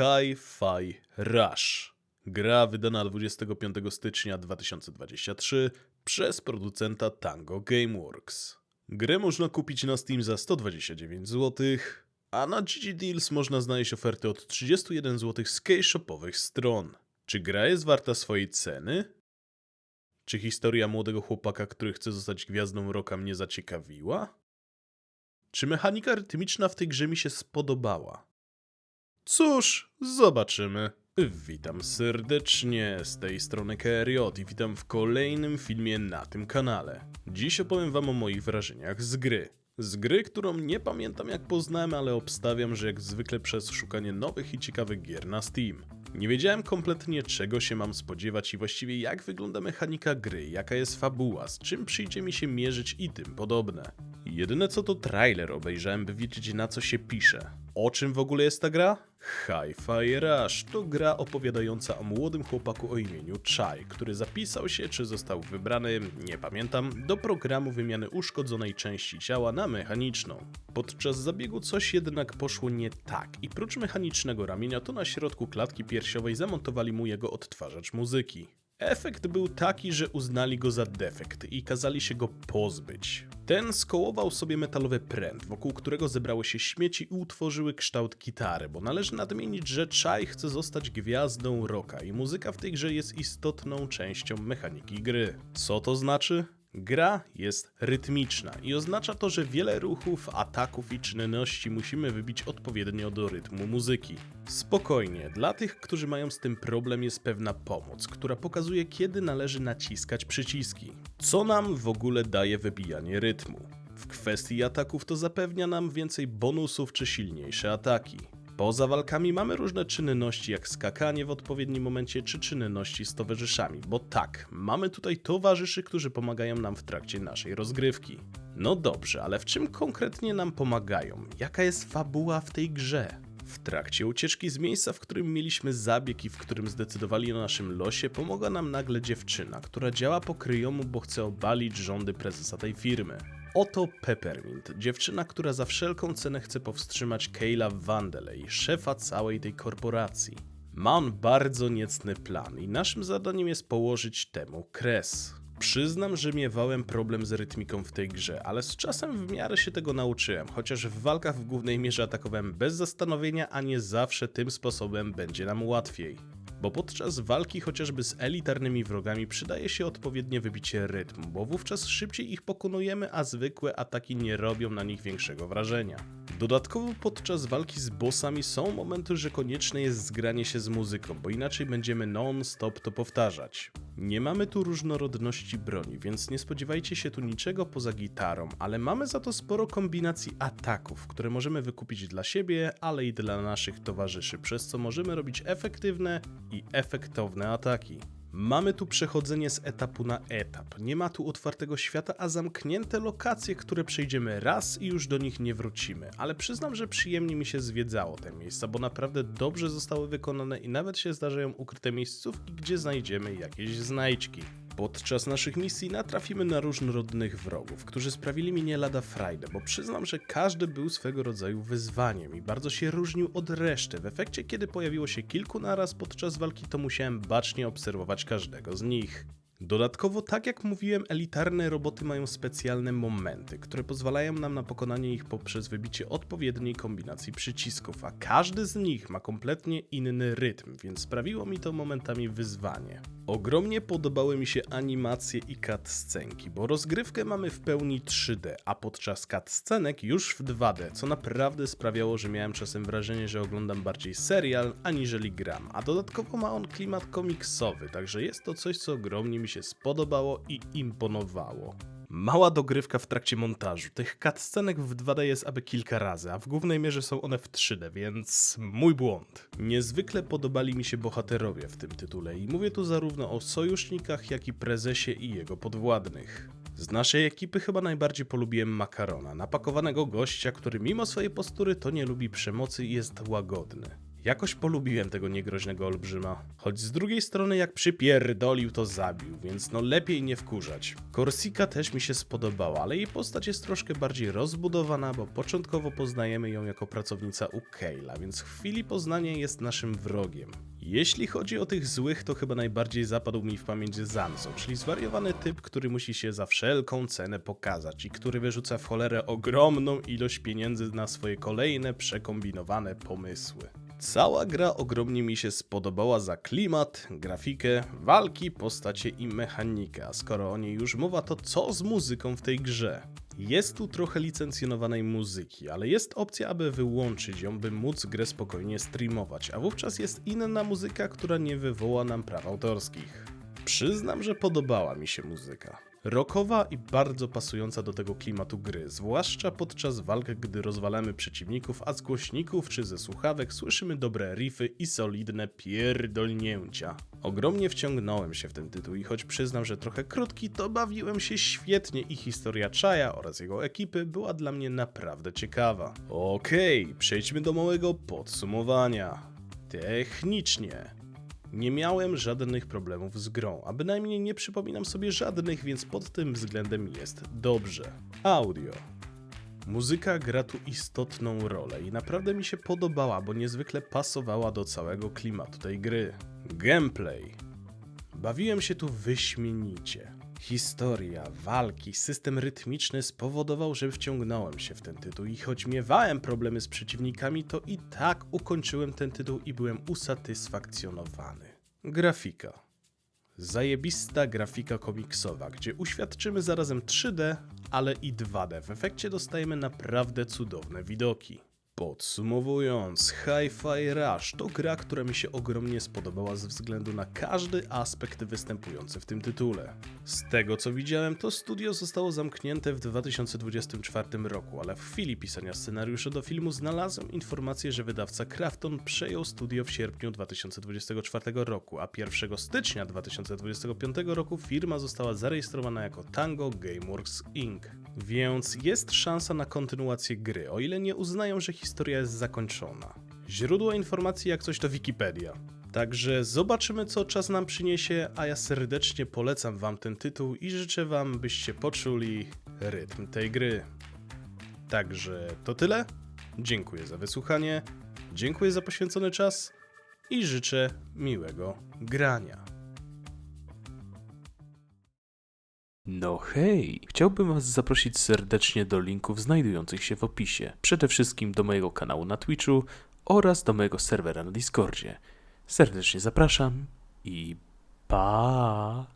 Hi-Fi Rush. Gra wydana 25 stycznia 2023 przez producenta Tango Gameworks. Grę można kupić na Steam za 129 zł, a na GG Deals można znaleźć oferty od 31 zł z keyshopowych stron. Czy gra jest warta swojej ceny? Czy historia młodego chłopaka, który chce zostać gwiazdą roka mnie zaciekawiła? Czy mechanika rytmiczna w tej grze mi się spodobała? Cóż, zobaczymy. Witam serdecznie, z tej strony KRJ i witam w kolejnym filmie na tym kanale. Dziś opowiem wam o moich wrażeniach z gry. Z gry, którą nie pamiętam jak poznałem, ale obstawiam, że jak zwykle przez szukanie nowych i ciekawych gier na Steam. Nie wiedziałem kompletnie czego się mam spodziewać i właściwie jak wygląda mechanika gry, jaka jest fabuła, z czym przyjdzie mi się mierzyć i tym podobne. Jedyne co to trailer obejrzałem, by wiedzieć na co się pisze. O czym w ogóle jest ta gra? Hi-Fi Rush to gra opowiadająca o młodym chłopaku o imieniu Chai, który zapisał się czy został wybrany, nie pamiętam, do programu wymiany uszkodzonej części ciała na mechaniczną. Podczas zabiegu coś jednak poszło nie tak i prócz mechanicznego ramienia to na środku klatki piersiowej zamontowali mu jego odtwarzacz muzyki. Efekt był taki, że uznali go za defekt i kazali się go pozbyć. Ten skołował sobie metalowy pręt, wokół którego zebrały się śmieci i utworzyły kształt gitary, bo należy nadmienić, że Chai chce zostać gwiazdą rocka i muzyka w tej grze jest istotną częścią mechaniki gry. Co to znaczy? Gra jest rytmiczna i oznacza to, że wiele ruchów, ataków i czynności musimy wybić odpowiednio do rytmu muzyki. Spokojnie, dla tych, którzy mają z tym problem jest pewna pomoc, która pokazuje kiedy należy naciskać przyciski. Co nam w ogóle daje wybijanie rytmu? W kwestii ataków to zapewnia nam więcej bonusów czy silniejsze ataki. Poza walkami mamy różne czynności, jak skakanie w odpowiednim momencie, czy czynności z towarzyszami, bo tak, mamy tutaj towarzyszy, którzy pomagają nam w trakcie naszej rozgrywki. No dobrze, ale w czym konkretnie nam pomagają? Jaka jest fabuła w tej grze? W trakcie ucieczki z miejsca, w którym mieliśmy zabieg i w którym zdecydowali o naszym losie, pomogła nam nagle dziewczyna, która działa po kryjomu, bo chce obalić rządy prezesa tej firmy. Oto Peppermint, dziewczyna, która za wszelką cenę chce powstrzymać Kayla Vandeley, szefa całej tej korporacji. Ma on bardzo niecny plan i naszym zadaniem jest położyć temu kres. Przyznam, że miewałem problem z rytmiką w tej grze, ale z czasem w miarę się tego nauczyłem, chociaż w walkach w głównej mierze atakowałem bez zastanowienia, a nie zawsze tym sposobem będzie nam łatwiej. Bo podczas walki chociażby z elitarnymi wrogami przydaje się odpowiednie wybicie rytmu, bo wówczas szybciej ich pokonujemy, a zwykłe ataki nie robią na nich większego wrażenia. Dodatkowo podczas walki z bossami są momenty, że konieczne jest zgranie się z muzyką, bo inaczej będziemy non-stop to powtarzać. Nie mamy tu różnorodności broni, więc nie spodziewajcie się tu niczego poza gitarą, ale mamy za to sporo kombinacji ataków, które możemy wykupić dla siebie, ale i dla naszych towarzyszy, przez co możemy robić efektywne i efektowne ataki. Mamy tu przechodzenie z etapu na etap. Nie ma tu otwartego świata, a zamknięte lokacje, które przejdziemy raz i już do nich nie wrócimy. Ale przyznam, że przyjemnie mi się zwiedzało te miejsca, bo naprawdę dobrze zostały wykonane i nawet się zdarzają ukryte miejscówki, gdzie znajdziemy jakieś znajdźki. Podczas naszych misji natrafimy na różnorodnych wrogów, którzy sprawili mi nie lada frajdę, bo przyznam, że każdy był swego rodzaju wyzwaniem i bardzo się różnił od reszty. W efekcie, kiedy pojawiło się kilku naraz podczas walki, to musiałem bacznie obserwować każdego z nich. Dodatkowo, tak jak mówiłem, elitarne roboty mają specjalne momenty, które pozwalają nam na pokonanie ich poprzez wybicie odpowiedniej kombinacji przycisków, a każdy z nich ma kompletnie inny rytm, więc sprawiło mi to momentami wyzwanie. Ogromnie podobały mi się animacje i cutscenki, bo rozgrywkę mamy w pełni 3D, a podczas cutscenek już w 2D, co naprawdę sprawiało, że miałem czasem wrażenie, że oglądam bardziej serial aniżeli gram, a dodatkowo ma on klimat komiksowy, także jest to coś, co ogromnie mi się spodobało i imponowało. Mała dogrywka w trakcie montażu. Tych cutscenek w 2D jest aby kilka razy, a w głównej mierze są one w 3D, więc mój błąd. Niezwykle podobali mi się bohaterowie w tym tytule i mówię tu zarówno o sojusznikach, jak i prezesie i jego podwładnych. Z naszej ekipy chyba najbardziej polubiłem Makarona, napakowanego gościa, który mimo swojej postury to nie lubi przemocy i jest łagodny. Jakoś polubiłem tego niegroźnego olbrzyma. Choć z drugiej strony jak przypierdolił to zabił, więc no lepiej nie wkurzać. Korsika też mi się spodobała, ale jej postać jest troszkę bardziej rozbudowana, bo początkowo poznajemy ją jako pracownica u Kayla, więc w chwili poznania jest naszym wrogiem. Jeśli chodzi o tych złych, to chyba najbardziej zapadł mi w pamięć Zanzo, czyli zwariowany typ, który musi się za wszelką cenę pokazać i który wyrzuca w cholerę ogromną ilość pieniędzy na swoje kolejne przekombinowane pomysły. Cała gra ogromnie mi się spodobała za klimat, grafikę, walki, postacie i mechanikę, a skoro o niej już mowa, to co z muzyką w tej grze? Jest tu trochę licencjonowanej muzyki, ale jest opcja, aby wyłączyć ją, by móc grę spokojnie streamować, a wówczas jest inna muzyka, która nie wywoła nam praw autorskich. Przyznam, że podobała mi się muzyka. Rockowa i bardzo pasująca do tego klimatu gry, zwłaszcza podczas walk, gdy rozwalamy przeciwników, a z głośników czy ze słuchawek słyszymy dobre riffy i solidne pierdolnięcia. Ogromnie wciągnąłem się w ten tytuł i choć przyznam, że trochę krótki, to bawiłem się świetnie i historia Chaja oraz jego ekipy była dla mnie naprawdę ciekawa. Okej, przejdźmy do małego podsumowania. Technicznie. Nie miałem żadnych problemów z grą, a bynajmniej nie przypominam sobie żadnych, więc pod tym względem jest dobrze. Audio. Muzyka gra tu istotną rolę i naprawdę mi się podobała, bo niezwykle pasowała do całego klimatu tej gry. Gameplay. Bawiłem się tu wyśmienicie. Historia, walki, system rytmiczny spowodował, że wciągnąłem się w ten tytuł i choć miewałem problemy z przeciwnikami, to i tak ukończyłem ten tytuł i byłem usatysfakcjonowany. Grafika. Zajebista grafika komiksowa, gdzie uświadczymy zarazem 3D, ale i 2D. W efekcie dostajemy naprawdę cudowne widoki. Podsumowując, Hi-Fi Rush to gra, która mi się ogromnie spodobała ze względu na każdy aspekt występujący w tym tytule. Z tego co widziałem, to studio zostało zamknięte w 2024 roku, ale w chwili pisania scenariusza do filmu znalazłem informację, że wydawca Krafton przejął studio w sierpniu 2024 roku, a 1 stycznia 2025 roku firma została zarejestrowana jako Tango Gameworks Inc. Więc jest szansa na kontynuację gry, o ile nie uznają, że historia jest zakończona. Źródło informacji jak coś to Wikipedia. Także zobaczymy, co czas nam przyniesie, a ja serdecznie polecam Wam ten tytuł i życzę Wam, byście poczuli rytm tej gry. Także to tyle. Dziękuję za wysłuchanie, dziękuję za poświęcony czas i życzę miłego grania. No hej, chciałbym Was zaprosić serdecznie do linków znajdujących się w opisie. Przede wszystkim do mojego kanału na Twitchu oraz do mojego serwera na Discordzie. Serdecznie zapraszam i pa!